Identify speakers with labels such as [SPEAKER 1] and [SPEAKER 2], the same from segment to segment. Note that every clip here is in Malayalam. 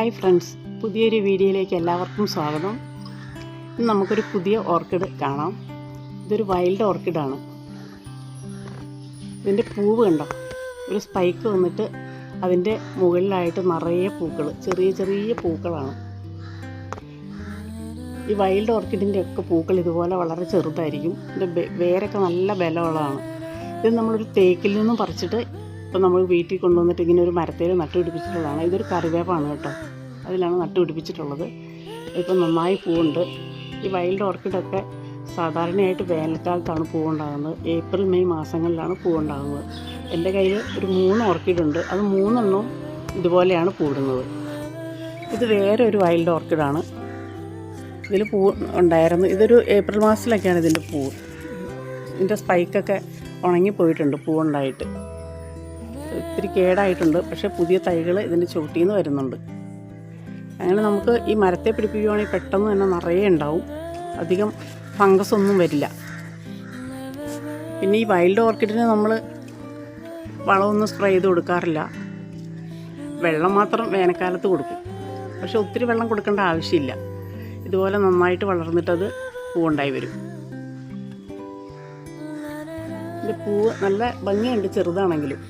[SPEAKER 1] ഹായ് ഫ്രണ്ട്സ് പുതിയൊരു വീഡിയോയിലേക്ക് എല്ലാവർക്കും സ്വാഗതം ഇന്ന് നമുക്കൊരു പുതിയ ഓർക്കിഡ് കാണാം ഇതൊരു വൈൽഡ് ഓർക്കിഡാണ് ഇതിൻ്റെ പൂവ് കണ്ടോ ഒരു സ്പൈക്ക് വന്നിട്ട് അതിൻ്റെ മുകളിലായിട്ട് നിറയെ പൂക്കൾ ചെറിയ ചെറിയ പൂക്കളാണ് ഈ വൈൽഡ് ഓർക്കിഡിൻ്റെ ഒക്കെ പൂക്കൾ ഇതുപോലെ വളരെ ചെറുതായിരിക്കും ഇതിൻ്റെ വേരൊക്കെ നല്ല ബലമുള്ളതാണ് ഇത് നമ്മളൊരു തേക്കിൽ നിന്നും പറിച്ചിട്ട് ഇപ്പം നമ്മൾ വീട്ടിൽ കൊണ്ടുവന്നിട്ട് ഇങ്ങനെ ഒരു മരത്തേൽ നട്ടുപിടിപ്പിച്ചിട്ടുള്ളതാണ് ഇതൊരു കറിവേപ്പാണ് കേട്ടോ അതിലാണ് നട്ടുപിടിപ്പിച്ചിട്ടുള്ളത് ഇപ്പം നന്നായി പൂവുണ്ട് ഈ വൈൽഡ് ഓർക്കിഡൊക്കെ സാധാരണയായിട്ട് വേനൽക്കാലത്താണ് പൂവുണ്ടാകുന്നത് ഏപ്രിൽ മെയ് മാസങ്ങളിലാണ് പൂവുണ്ടാകുന്നത് എൻ്റെ കയ്യിൽ ഒരു മൂന്ന് ഓർക്കിഡുണ്ട് അത് മൂന്നെണ്ണവും ഇതുപോലെയാണ് പൂടുന്നത് ഇത് വേറെ ഒരു വൈൽഡ് ഓർക്കിഡാണ് ഇതിൽ പൂ ഉണ്ടായിരുന്നു ഇതൊരു ഏപ്രിൽ മാസത്തിലൊക്കെയാണ് ഇതിൻ്റെ പൂ ഇതിൻ്റെ സ്പൈക്കൊക്കെ ഉണങ്ങിപ്പോയിട്ടുണ്ട് പൂവുണ്ടായിട്ട് ഒത്തിരി കേടായിട്ടുണ്ട് പക്ഷേ പുതിയ തൈകൾ ഇതിൻ്റെ ചുവട്ടിൽ നിന്ന് വരുന്നുണ്ട് അങ്ങനെ നമുക്ക് ഈ മരത്തെ പിടിപ്പിക്കുകയാണെങ്കിൽ പെട്ടെന്ന് തന്നെ നിറയെ ഉണ്ടാവും അധികം ഫംഗസ് ഒന്നും വരില്ല പിന്നെ ഈ വൈൽഡ് ഓർക്കിഡിന് നമ്മൾ വളമൊന്നും സ്പ്രേ ചെയ്ത് കൊടുക്കാറില്ല വെള്ളം മാത്രം വേനൽക്കാലത്ത് കൊടുക്കും പക്ഷെ ഒത്തിരി വെള്ളം കൊടുക്കേണ്ട ആവശ്യമില്ല ഇതുപോലെ നന്നായിട്ട് വളർന്നിട്ടത് പൂവുണ്ടായി വരും പൂവ് നല്ല ഭംഗിയുണ്ട് ചെറുതാണെങ്കിലും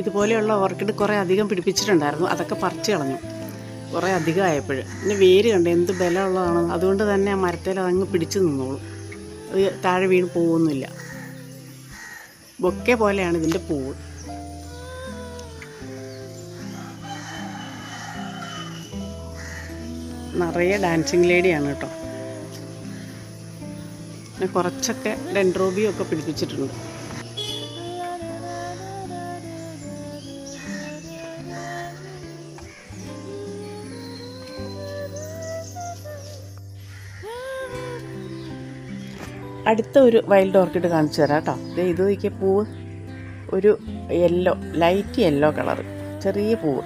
[SPEAKER 1] ഇതുപോലെയുള്ള ഓർക്കിഡ് കുറേ അധികം പിടിപ്പിച്ചിട്ടുണ്ടായിരുന്നു അതൊക്കെ പറിച്ചു കളഞ്ഞു കുറേ അധികം ആയപ്പോൾ പിന്നെ വേര് കണ്ട് എന്ത് ബലമുള്ളതാണ് അതുകൊണ്ട് തന്നെ ആ മരത്തിൽ അതങ്ങ് പിടിച്ചു നിന്നോളൂ അത് താഴെ വീണ് പോകുന്നില്ല ബൊക്കെ പോലെയാണ് ഇതിൻ്റെ പൂവ് നിറയെ ഡാൻസിങ് ലേഡിയാണ് കേട്ടോ പിന്നെ കുറച്ചൊക്കെ ഡെൻഡ്രോബിയൊക്കെ ഒക്കെ പിടിപ്പിച്ചിട്ടുണ്ട് അടുത്ത ഒരു വൈൽഡ് ഓർക്കിഡ് കാണിച്ചു തരാം കേട്ടോ ഇത് നോക്കിയ പൂവ് ഒരു യെല്ലോ ലൈറ്റ് യെല്ലോ കളർ ചെറിയ പൂവ്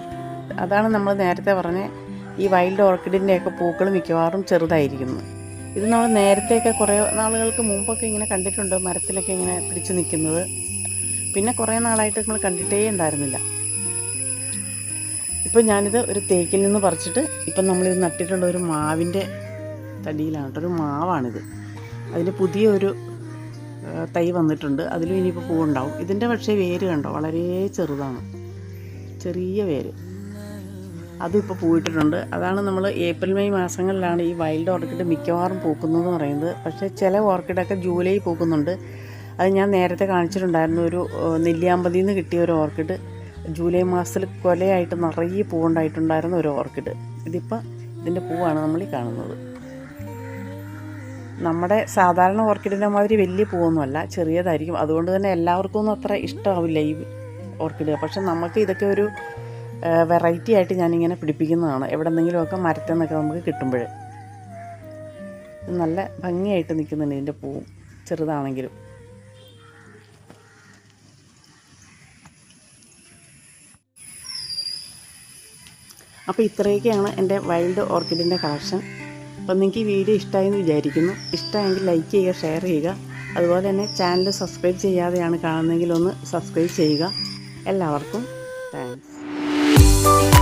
[SPEAKER 1] അതാണ് നമ്മൾ നേരത്തെ പറഞ്ഞ ഈ വൈൽഡ് ഓർക്കിഡിൻ്റെയൊക്കെ പൂക്കൾ മിക്കവാറും ചെറുതായിരിക്കുന്നു ഇത് നമ്മൾ നേരത്തെയൊക്കെ കുറേ നാളുകൾക്ക് മുമ്പൊക്കെ ഇങ്ങനെ കണ്ടിട്ടുണ്ട് മരത്തിലൊക്കെ ഇങ്ങനെ പിടിച്ചു നിൽക്കുന്നത് പിന്നെ കുറേ നാളായിട്ട് നമ്മൾ കണ്ടിട്ടേ ഉണ്ടായിരുന്നില്ല ഇപ്പോൾ ഞാനിത് ഒരു തേക്കിൽ നിന്ന് പറിച്ചിട്ട് ഇപ്പം നമ്മളിത് നട്ടിട്ടുള്ള ഒരു മാവിൻ്റെ തടിയിലാണ് കേട്ടോ ഒരു മാവാണിത് അതിന് പുതിയൊരു തൈ വന്നിട്ടുണ്ട് അതിലും ഇനിയിപ്പോൾ പൂവുണ്ടാവും ഇതിൻ്റെ പക്ഷേ വേര് കണ്ടോ വളരെ ചെറുതാണ് ചെറിയ വേര് അതിപ്പോൾ പൂവിട്ടിട്ടുണ്ട് അതാണ് നമ്മൾ ഏപ്രിൽ മെയ് മാസങ്ങളിലാണ് ഈ വൈൽഡ് ഓർക്കിഡ് മിക്കവാറും പൂക്കുന്നതെന്ന് പറയുന്നത് പക്ഷേ ചില ഓർക്കിഡൊക്കെ ജൂലൈ പൂക്കുന്നുണ്ട് അത് ഞാൻ നേരത്തെ കാണിച്ചിട്ടുണ്ടായിരുന്നു ഒരു നെല്ലിയാമ്പതി നിന്ന് കിട്ടിയ ഒരു ഓർക്കിഡ് ജൂലൈ മാസത്തിൽ കൊലയായിട്ട് നിറയെ പൂവുണ്ടായിട്ടുണ്ടായിരുന്ന ഒരു ഓർക്കിഡ് ഇതിപ്പോൾ ഇതിൻ്റെ പൂവാണ് നമ്മൾ ഈ കാണുന്നത് നമ്മുടെ സാധാരണ ഓർക്കിഡിൻ്റെ മാതിരി വലിയ പൂവൊന്നുമല്ല ചെറിയതായിരിക്കും അതുകൊണ്ട് തന്നെ എല്ലാവർക്കും ഒന്നും അത്ര ഇഷ്ടമാവില്ല ഈ ഓർക്കിഡ് പക്ഷെ നമുക്ക് ഇതൊക്കെ ഒരു വെറൈറ്റി ആയിട്ട് ഞാനിങ്ങനെ പിടിപ്പിക്കുന്നതാണ് എവിടെന്നെങ്കിലുമൊക്കെ മരത്തിൽ നിന്നൊക്കെ നമുക്ക് കിട്ടുമ്പോൾ നല്ല ഭംഗിയായിട്ട് നിൽക്കുന്നുണ്ട് ഇതിൻ്റെ പൂവും ചെറുതാണെങ്കിലും അപ്പോൾ ഇത്രയൊക്കെയാണ് എൻ്റെ വൈൽഡ് ഓർക്കിഡിൻ്റെ കളക്ഷൻ അപ്പം നിങ്ങൾക്ക് ഈ വീഡിയോ ഇഷ്ടമായെന്ന് വിചാരിക്കുന്നു ഇഷ്ടമായെങ്കിൽ ലൈക്ക് ചെയ്യുക ഷെയർ ചെയ്യുക അതുപോലെ തന്നെ ചാനൽ സബ്സ്ക്രൈബ് ചെയ്യാതെയാണ് കാണുന്നതെങ്കിൽ ഒന്ന് സബ്സ്ക്രൈബ് ചെയ്യുക എല്ലാവർക്കും താങ്ക്സ്